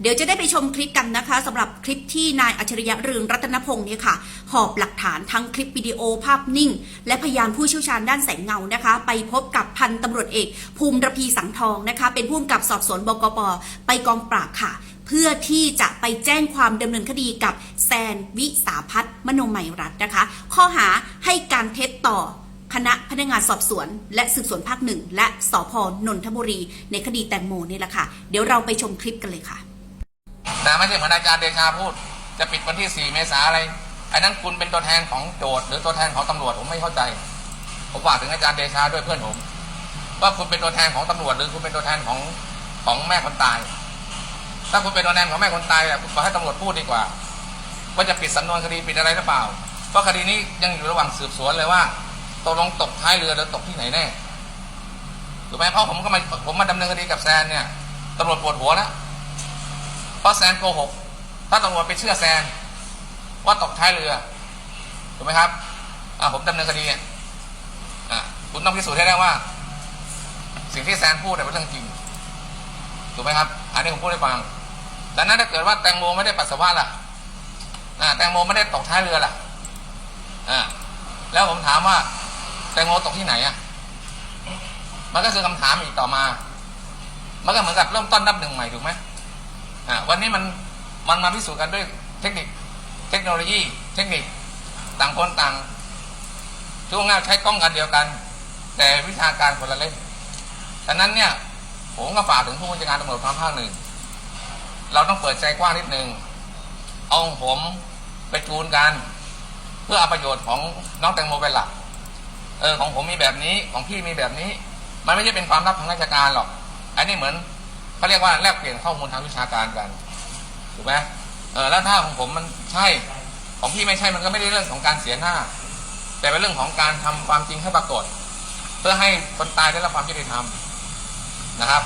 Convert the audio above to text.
เดี๋ยวจะได้ไปชมคลิปกันนะคะสำหรับคลิปที่นายอัจฉริยะเรืองรัตนพงศ์เนี่ยค่ะ หอบหลักฐานทั้งคลิปวิดีโอภาพนิ่ง และพยานผู้เชี่ยวชาญด้านแสงเงานะคะ ไปพบกับพันตำรวจเอก ภูมิระพีสังทองนะคะ เป็นผู้กำกับสอบสวนบกปไปกองปราบค่ะ เพื่อที่จะไปแจ้งความดำเนินคดีกับแซนวิสาพัฒน์มโนมัยรัตน์นะคะ ข้อหาให้การเท็จต่อคณะพนักงานสอบสวน และสืบสวนภาคหนึ่งและสพนนทบุรี ในคดีแตงโมนี่แหละค่ะ เดี๋ยวเราไปชมคลิปกันเลยค่ะ แต่ไม่ใช่เหมือนอาจารย์เดชาพูด จะปิดวันที่4เมษาอะไรอันนั้นคุณเป็นตัวแทนของโจทย์หรือตัวแทนของตำรวจผมไม่เข้าใจ ผมฝากถึงอาจารย์เดชาด้วยเพื่อนผม ว่าคุณเป็นตัวแทนของตำรวจหรือคุณเป็นตัวแทนของของแม่คนตาย ถ้าคุณเป็นตัวแทนของแม่คนตายอะคุณขอให้ตำรวจพูดดีกว่า ว่าจะปิดสำนวนคดีปิดอะไรหรือเปล่า เพราะคดีนี้ยังอยู่ระหว่างสืบสวนเลยว่าตกลงตกท้ายเรือหรือตกที่ไหนแน่ถูกไหมเพราะผมก็มาผมมาดำเนินคดีกับแซนเนี่ยตำรวจปวดหัวแล้ว เพราะแซนโกหก ถ้าตำรวจไปเชื่อแซน ว่าตกท้ายเรือ ถูกไหมครับอ่าผมดำเนินคดีอะอ่าคุณต้องพิสูจน์ให้ได้ว่า สิ่งที่แซนพูดเป็นเรื่องจริง ถูกไหมครับ อันนี้ผมพูดให้ฟังดังนั้นถ้าเกิดว่าแตงโมไม่ได้ปัสสาวะล่ะอ่าแตงโมไม่ได้ตกท้ายเรือล่ะอ่าแล้วผมถามว่า แตงโมตกที่ไหนอะ มันก็คือคำถามอีกต่อมา มันก็เหมือนกับเริ่มต้นนับหนึ่งใหม่ถูกไหม วันนี้มันมันมาพิสูจน์กันด้วยเทคนิคเทคโนโลยี เทคนิคต่างคนต่างช่วงงายใช้กล้องกันเดียวกัน แต่วิชาการคนละเล่มดังนั้นเนี่ยผมก็ฝากถึงผู้บัญชาการตำรวจภูธรภาคหนึ่งเราต้องเปิดใจกว้างนิดนึงเอาผมไปจูนกัน เพื่อเอาประโยชน์ของน้องแตงโมเป็นหลักเออของผมมีแบบนี้ของพี่มีแบบนี้ มันไม่ใช่เป็นความลับทางราชการหรอก อันนี้เหมือน เขาเรียกว่าแลกเปลี่ยนข้อมูลทางวิชาการกันถูกไหมเออแล้วถ้าของผมมันใช่ของพี่ไม่ใช่มันก็ไม่ได้เรื่องของการเสียหน้า แต่เป็นเรื่องของการทำความจริงให้ปรากฏ เพื่อให้คนตายได้รับความยุติธรรมนะครับ